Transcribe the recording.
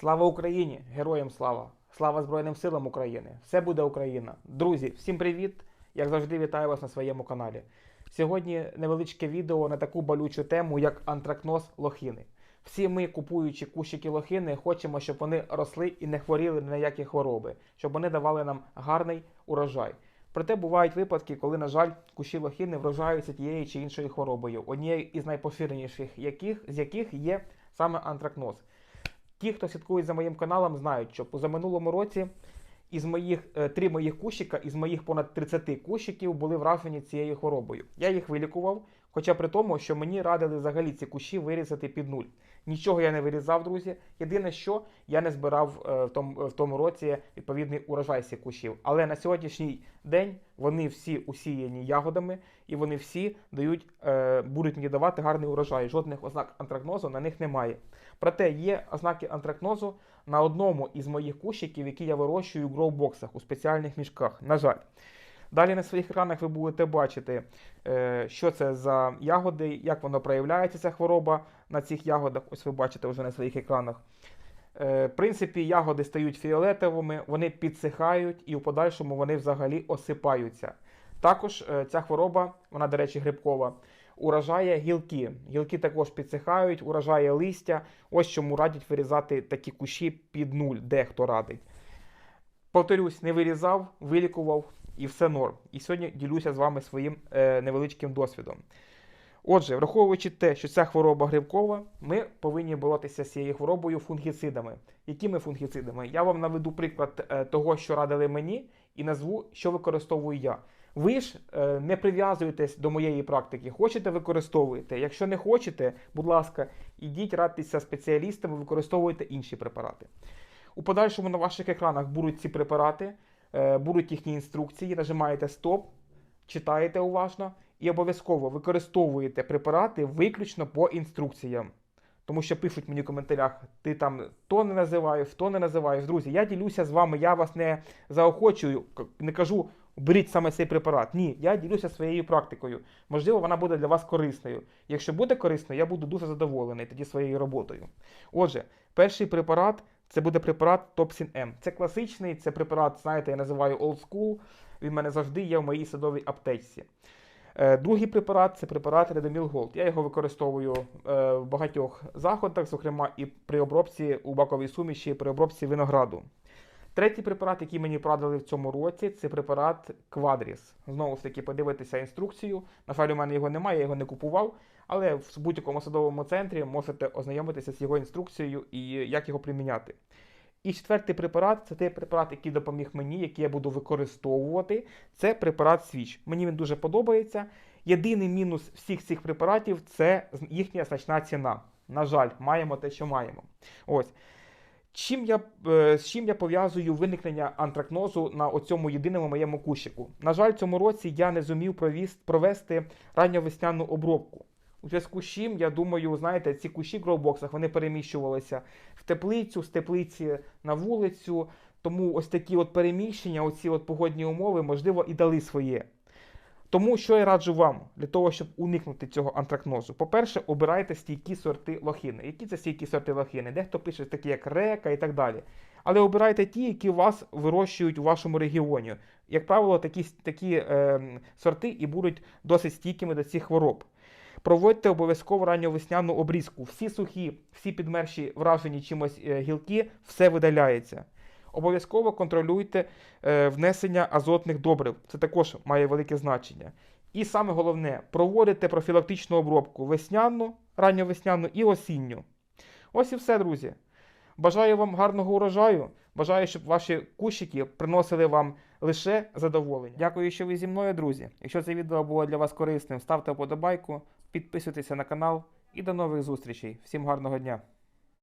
Слава Україні! Героям слава! Слава Збройним силам України! Все буде Україна! Друзі, всім привіт! Як завжди, вітаю вас на своєму каналі. Сьогодні невеличке відео на таку болючу тему, як антракноз лохини. Всі ми, купуючи кущики лохини, хочемо, щоб вони росли і не хворіли на які хвороби, щоб вони давали нам гарний урожай. Проте бувають випадки, коли, на жаль, кущі лохини вражаються тією чи іншою хворобою, однією із найпоширеніших яких, з яких є саме антракноз. Ті, хто слідкує за моїм каналом, знають, що позаминулому році із моїх е, три моїх кущика, із моїх понад 30 кущиків були вражені цією хворобою. Я їх вилікував, хоча при тому, що мені радили взагалі ці кущі вирізати під нуль. Нічого я не вирізав, друзі. Єдине, що я не збирав е, в тому, в тому році відповідний урожай цих кущів. Але на сьогоднішній день вони всі усіяні ягодами і вони всі дають, е, будуть мені давати гарний урожай. Жодних ознак антракнозу на них немає. Проте є ознаки антракнозу на одному із моїх кущиків, які я вирощую в гроубоксах у спеціальних мішках. На жаль. Далі на своїх екранах ви будете бачити, е, що це за ягоди, як воно проявляється, ця хвороба на цих ягодах. Ось ви бачите вже на своїх екранах. Е, В принципі, ягоди стають фіолетовими, вони підсихають і в подальшому вони взагалі осипаються. Також е, ця хвороба, вона, до речі, грибкова, уражає гілки. Гілки також підсихають, уражає листя. Ось чому радять вирізати такі кущі під нуль, дехто радить. Повторюсь, не вирізав, вилікував і все норм. І сьогодні ділюся з вами своїм е, невеличким досвідом. Отже, враховуючи те, що ця хвороба грибкова, ми повинні боротися з цією хворобою фунгіцидами. Якими фунгіцидами? Я вам наведу приклад е, того, що радили мені, і назву, що використовую я. Ви ж е, не прив'язуєтесь до моєї практики. Хочете, використовуєте. Якщо не хочете, будь ласка, ідіть радьтеся спеціалістами, використовуйте інші препарати. У подальшому на ваших екранах будуть ці препарати, будуть їхні інструкції, нажимаєте стоп, читаєте уважно і обов'язково використовуєте препарати виключно по інструкціям. Тому що пишуть мені в коментарях, ти там то не називаєш, то не називаєш. Друзі, я ділюся з вами, я вас не заохочую, не кажу, беріть саме цей препарат. Ні, я ділюся своєю практикою. Можливо, вона буде для вас корисною. Якщо буде корисною, я буду дуже задоволений тоді своєю роботою. Отже, перший препарат це буде препарат Топсін М. Це класичний, це препарат, знаєте, я називаю old school. Він в мене завжди є в моїй садовій аптечці. Е, Другий препарат це препарат Redomil Gold. Я його використовую е, в багатьох заходах, зокрема і при обробці у баковій суміші, і при обробці винограду. Третій препарат, який мені порадили в цьому році, це препарат Quadris. Знову ж таки, подивитися інструкцію. На жаль, у мене його немає, я його не купував, але в будь-якому садовому центрі можете ознайомитися з його інструкцією і як його приміняти. І четвертий препарат це той препарат, який допоміг мені, який я буду використовувати. Це препарат Свіч. Мені він дуже подобається. Єдиний мінус всіх цих препаратів це їхня значна ціна. На жаль, маємо те, що маємо. Ось. Чим я, е, з чим я пов'язую виникнення антракнозу на оцьому єдиному моєму кущику? На жаль, цьому році я не зумів провести ранньовесняну обробку. У зв'язку з чим, я думаю, знаєте, ці кущі в гроубоксах вони переміщувалися в теплицю, з теплиці на вулицю. Тому ось такі от переміщення, оці от погодні умови, можливо, і дали своє. Тому що я раджу вам для того, щоб уникнути цього антракнозу. По-перше, обирайте стійкі сорти лохини. Які це стійкі сорти лохини? Дехто пише такі, як река і так далі. Але обирайте ті, які вас вирощують у вашому регіоні. Як правило, такі, такі е, сорти і будуть досить стійкими до цих хвороб. Проводьте обов'язково ранньовесняну обрізку. Всі сухі, всі підмерші, вражені чимось е, гілки, все видаляється. Обов'язково контролюйте е, внесення азотних добрив. Це також має велике значення. І саме головне, проводите профілактичну обробку весняну, ранньовесняну і осінню. Ось і все, друзі. Бажаю вам гарного урожаю. Бажаю, щоб ваші кущики приносили вам лише задоволення. Дякую, що ви зі мною, друзі. Якщо це відео було для вас корисним, ставте вподобайку, підписуйтеся на канал і до нових зустрічей. Всім гарного дня!